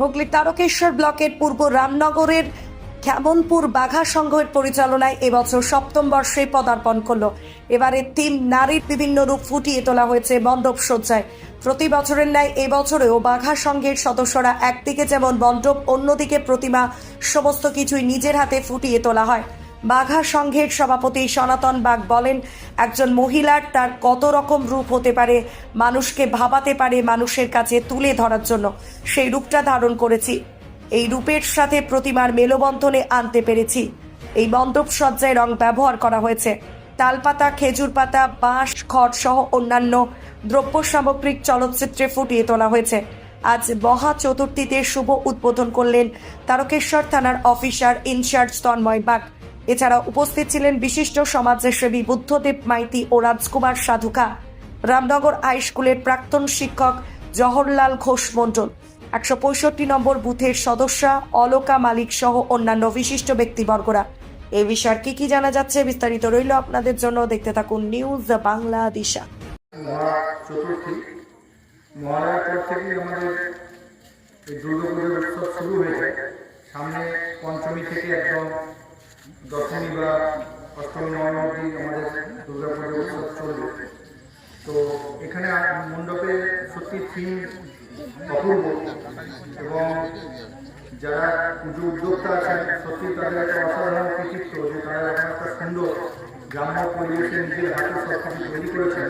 হুগলির তারকেশ্বর ব্লকের পূর্ব রামনগরের খ্যামনপুর বাঘা সংঘের পরিচালনায় এবছর সপ্তম বর্ষে পদার্পণ করল। এবারে তিন নারীর বিভিন্ন রূপ ফুটিয়ে তোলা হয়েছে মণ্ডপ সজ্জায়। প্রতি বছরের ন্যায় এবছরেও বাঘা সংঘের সদস্যরা একদিকে যেমন মণ্ডপ, অন্যদিকে প্রতিমা, সমস্ত কিছুই নিজের হাতে ফুটিয়ে তোলা হয়। বাঘা সংঘের সভাপতি সনাতন বাগ বলেন, একজন মহিলার তার কত রকম রূপ হতে পারে, মানুষকে ভাবাতে পারে, মানুষের কাছে তুলে ধরার জন্য। সেই রূপটা ধারণ করেছি। এই রূপের সাথে প্রতিমার মেলবন্ধনে আনতে পেরেছি। এই মণ্ডপ সজ্জায় রং ব্যবহার করা হয়েছে। তালপাতা, খেজুর পাতা, বাঁশ, খড় সহ অন্যান্য দ্রব্য সামগ্রিক চলচ্চিত্রে ফুটিয়ে তোলা হয়েছে। আজ মহা চতুর্থীতে শুভ উদ্বোধন করলেন তারকেশ্বর থানার অফিসার ইনচার্জ তন্ময় বাগ এছাড়া উপস্থিত ছিলেন বিশিষ্ট সমাজসেবী বুদ্ধদেব মাইতি ও রাজকুমার সাধুকা। রামনগর হাই স্কুলের প্রাক্তন শিক্ষক জওহরলাল ঘোষ মণ্ডল। একশো পঁয়ষট্টি নম্বর বুথের সদস্যা অলকা মালিক সহ অন্যান্য বিশিষ্ট ব্যক্তিবর্গরা। এই বিষয়ে কি কি জানা যাচ্ছে বিস্তারিত রইল আপনাদের জন্য। দেখতে থাকুন নিউজ বাংলা দিশা। সামনে পঞ্চমী থেকে একদম দশমী বা অষ্টমী, নবমী অবধি আমাদের দুর্গাপুজোর উৎসব চলবে। তো এখানে মণ্ডপে সত্যি থিম অপূর্ব এবং যারা পুজো উদ্যোক্তা আছেন, সত্যি তাদের একটা অসাধারণ কৃতিত্ব যে তারা এখন একটা সুন্দর গ্রাম্য পরিবেশে নিজের হাতে সব কিছু তৈরি করেছেন।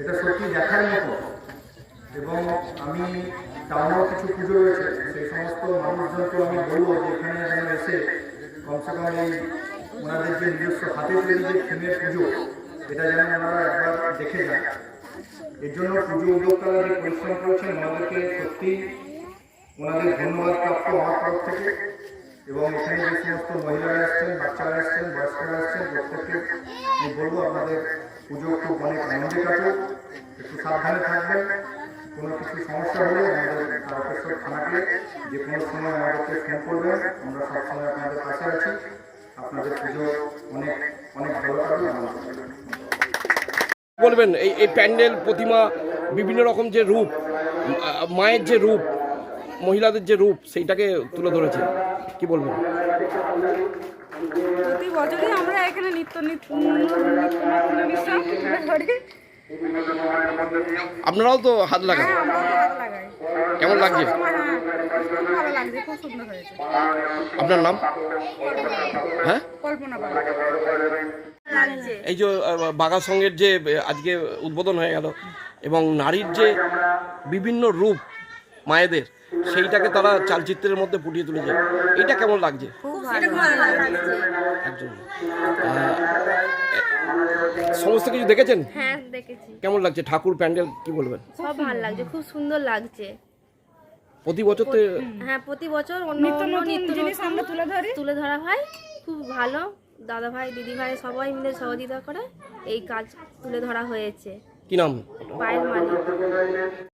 এটা সত্যি দেখার মতো। এবং আমি টাউনেও কিছু পুজো রয়েছে, সেই সমস্ত মানুষজনকে আমি বলব যে এখানে যেন এসে কমসে কম এই ওনাদের যে নিজস্ব হাতে তৈরি যে থিমের পুজো, এটা যেন ওনারা একবার দেখে যান। এর জন্য পুজো উদ্যোক্তারা যে পরিশ্রম করেছেন, ওনাদেরকে সত্যি ওনাদের ধন্যবাদ প্রাপ্ত আমার তরফ থেকে এবং এখানে যে সমস্ত মহিলারা আসছেন বাচ্চারা আসছেন বয়স্করা আসছেন প্রত্যেককে আমি বলব আপনাদের পুজো খুব অনেক আনন্দে কাটুক। একটু সাবধানে থাকবেন, কোনো কিছু সমস্যা হলে আমাদের তারকেশ্বর থানাকে যে কোনো সময় আমাদেরকে ফোন করবেন আমরা সবসময় আপনাদের পাশে আছি আপনাদের পুজো অনেক অনেক ভালো কাটুক। বলবেন এই এই প্যান্ডেল প্রতিমা বিভিন্ন রকম যে রূপ মায়ের যে রূপ মহিলাদের যে রূপ সেইটাকে তুলে ধরেছে কি বলবেন প্রতি বছরই আমরা এখানে নিত্য নিত্য আপনারাও তো হাত লাগান। হ্যাঁ কেমন লাগছে? হ্যাঁ আপনার নাম? হ্যাঁ? এই যে বাঘা সঙ্গের যে আজকে উদ্বোধন হয়ে গেল এবং নারীর যে বিভিন্ন রূপ মায়েদের সেইটাকে তারা চালচিত্রের মধ্যে ফুটিয়ে তুলেছে। এটা কেমন লাগছে? একজন সমস্ত কিছু দেখেছেন? হ্যাঁ দেখেছি। কেমন লাগছে? ঠাকুর প্যান্ডেল কি বলবেন? সব ভালো লাগছে খুব সুন্দর লাগছে। প্রতি বছর তো হ্যাঁ প্রতি বছর অন্য নিত্য অন্য নতুন নিত্য জিনিস আমরা তুলে ধরি। তুলে ধরা হয়। খুব ভালো। দাদা ভাই দিদি ভাই সবাই মিলে সহযোগিতা করে এই কাজ তুলে ধরা হয়েছে। কি নাম? পায়ের মালিক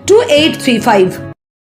two eight three five